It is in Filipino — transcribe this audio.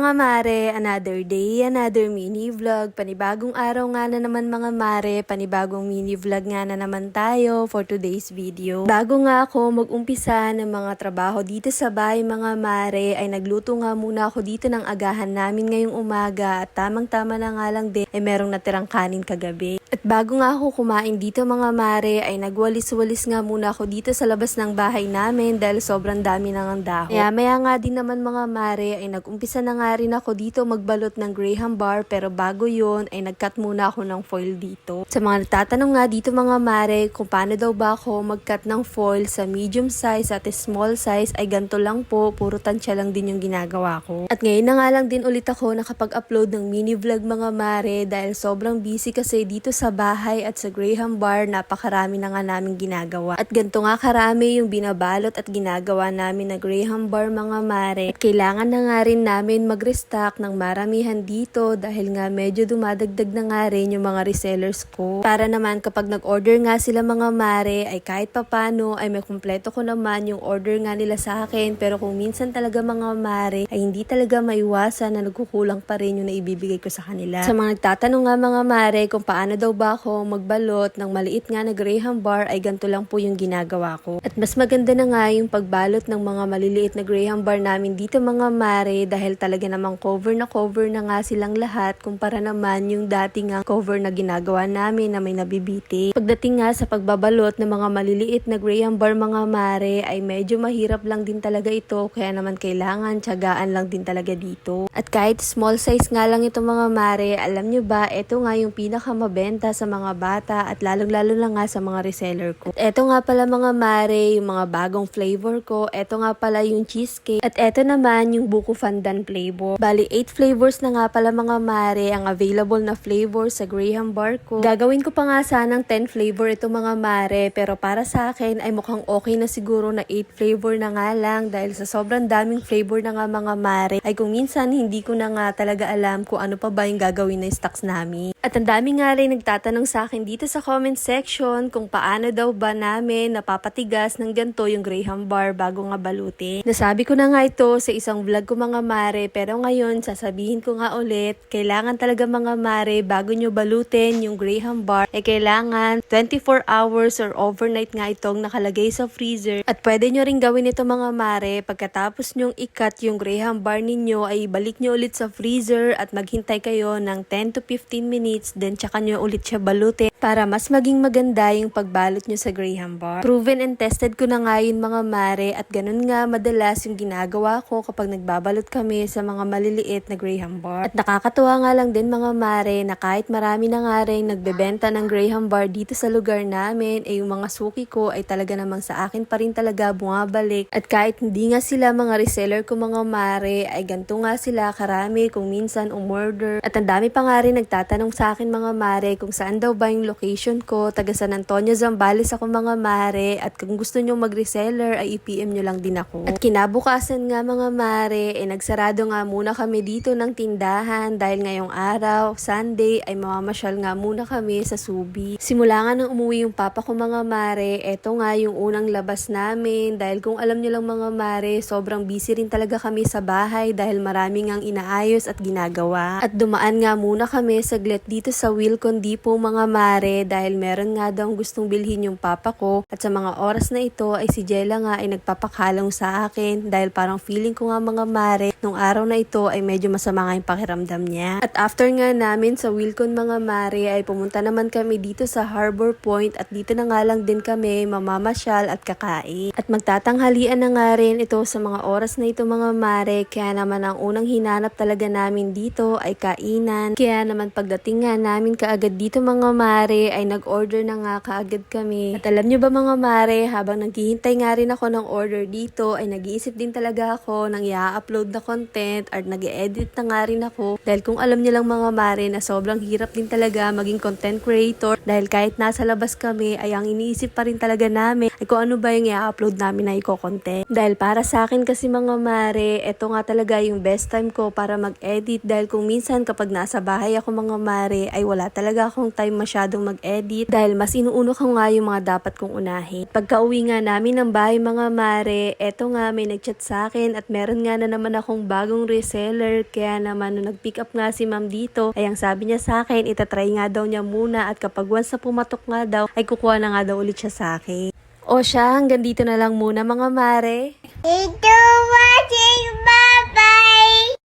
mga mare, another day, another mini vlog. Panibagong araw nga na naman mga mare, panibagong mini vlog nga na naman tayo for today's video. Bago nga ako mag-umpisa ng mga trabaho dito sa bahay mga mare, ay nagluto nga muna ako dito ng agahan namin ngayong umaga at tamang-tama na nga lang din ay merong natirang kanin kagabi. At bago nga ako kumain dito mga mare, ay nagwalis-walis nga muna ako dito sa labas ng bahay namin dahil sobrang dami ang dahon. Kaya maya nga din naman mga mare, ay nag-umpisa na nga rin ako dito magbalot ng Graham bar pero bago yon ay nag-cut muna ako ng foil dito. Sa mga natatanong nga dito mga mare kung paano daw ba ako mag-cut ng foil sa medium size at small size ay ganito lang po, puro tansya lang din yung ginagawa ko. At ngayon na nga lang din ulit ako nakapag-upload ng mini vlog mga mare dahil sobrang busy kasi dito sa bahay at sa Graham bar napakarami na nga namin ginagawa. At ganito nga karami yung binabalot at ginagawa namin na Graham bar mga mare. At kailangan na nga rin namin mag-restock ng maramihan dito dahil nga medyo dumadagdag na nga rin yung mga resellers ko. Para naman kapag nag-order nga sila mga mare ay kahit papano ay may kumpleto ko naman yung order nga nila sa akin pero kung minsan talaga mga mare ay hindi talaga maiwasan na nagkukulang pa rin yung naibibigay ko sa kanila. Sa mga nagtatanong nga mga mare kung paano daw ba ako magbalot ng maliit nga na Graham bar ay ganito lang po yung ginagawa ko. At mas maganda na nga yung pagbalot ng mga maliliit na Graham bar namin dito mga mare dahil talaga namang cover na cover na nga silang lahat kumpara naman yung dati nga cover na ginagawa namin na may nabibiti. Pagdating nga sa pagbabalot ng mga maliliit na Graham bar mga mare ay medyo mahirap lang din talaga ito kaya naman kailangan tiyagaan lang din talaga dito. At kahit small size nga lang ito mga mare, alam nyo ba, ito nga yung pinakamabenta sa mga bata at lalong-lalo na nga sa mga reseller ko. At ito nga pala mga mare, yung mga bagong flavor ko. Ito nga pala yung cheesecake. At ito naman yung buko pandan flavor. Bali, 8 flavors na nga pala mga mare ang available na flavor sa Graham bar ko. Gagawin ko pa nga sanang 10 flavor ito mga mare, pero para sa akin ay mukhang okay na siguro na 8 flavor na nga lang dahil sa sobrang daming flavor na nga mga mare ay kung minsan hindi ko na nga talaga alam kung ano pa ba yung gagawin na stocks namin. At ang dami nga rin nagtatanong sa akin dito sa comment section kung paano daw ba namin napapatigas ng ganito yung Graham bar bago nga balutin. Nasabi ko na nga ito sa isang vlog ko mga mare pero ngayon sasabihin ko nga ulit kailangan talaga mga mare bago nyo balutin yung Graham bar eh kailangan 24 hours or overnight nga itong nakalagay sa freezer at pwede nyo rin gawin ito mga mare pagkatapos nyong ikat yung Graham bar ninyo ay balik nyo ulit sa freezer at maghintay kayo ng 10 to 15 minutes then tsaka nyo ulit siya balutin para mas maging maganda yung pagbalot nyo sa Graham bar. Proven and tested ko na nga yun mga mare at ganun nga madalas yung ginagawa ko kapag nagbabalot kami sa mga maliliit na Graham bar. At nakakatuwa nga lang din mga mare na kahit marami na nga rin nagbebenta ng Graham bar dito sa lugar namin eh yung mga suki ko ay talaga namang sa akin pa rin talaga bumabalik at kahit hindi nga sila mga reseller ko mga mare ay ganito nga sila karami kung minsan umorder at ang dami pa nga rin nagtatanong sa akin mga mare kung saan daw ba yung location ko taga San Antonio Zambales ako mga mare at kung gusto nyo mag-reseller ay i-PM nyo lang din ako. At kinabukasan nga mga mare eh nagsarado nga muna kami dito ng tindahan dahil ngayong araw, Sunday ay mamamasyal nga muna kami sa Subi. Simula nga nang umuwi yung papa ko mga mare, eto nga yung unang labas namin dahil kung alam nyo lang mga mare, sobrang busy rin talaga kami sa bahay dahil maraming ang inaayos at ginagawa. At dumaan nga muna kami saglit dito sa Wilcon Depot mga mare dahil meron nga daw gustong bilhin yung papa ko at sa mga oras na ito ay si Jella nga ay nagpapakalong sa akin dahil parang feeling ko nga mga mare nung araw na ito ay medyo masama nga yung pakiramdam niya. At after nga namin sa Wilcon mga mare ay pumunta naman kami dito sa Harbor Point at dito na nga lang din kami mamamasyal at kakain. At magtatanghalian na nga rin ito sa mga oras na ito mga mare kaya naman ang unang hinanap talaga namin dito ay kainan. Kaya naman pagdating nga namin kaagad dito mga mare ay nag-order na nga kaagad kami. At alam nyo ba mga mare habang naghihintay nga rin ako ng order dito ay nag-iisip din talaga ako ng i-upload na content at nag edit na nga rin ako dahil kung alam nyo lang mga mare na sobrang hirap din talaga maging content creator dahil kahit nasa labas kami ay ang iniisip pa rin talaga namin ay kung ano ba yung i-upload namin na i-content. Dahil para sa akin kasi mga mare, eto nga talaga yung best time ko para mag-edit dahil kung minsan kapag nasa bahay ako mga mare ay wala talaga akong time masyadong mag-edit dahil mas inuuno ko nga yung mga dapat kong unahin. Pagka uwi nga namin ng bahay mga mare, eto nga may nagchat sa akin at meron nga na naman akong bagong reseller kaya naman nung nag-pick up nga si ma'am dito ay ang sabi niya sa akin itatry nga daw niya muna at kapag once na pumatok nga daw ay kukuha na nga daw ulit siya sa akin. O siya, hanggang dito na lang muna mga mare. Ito watching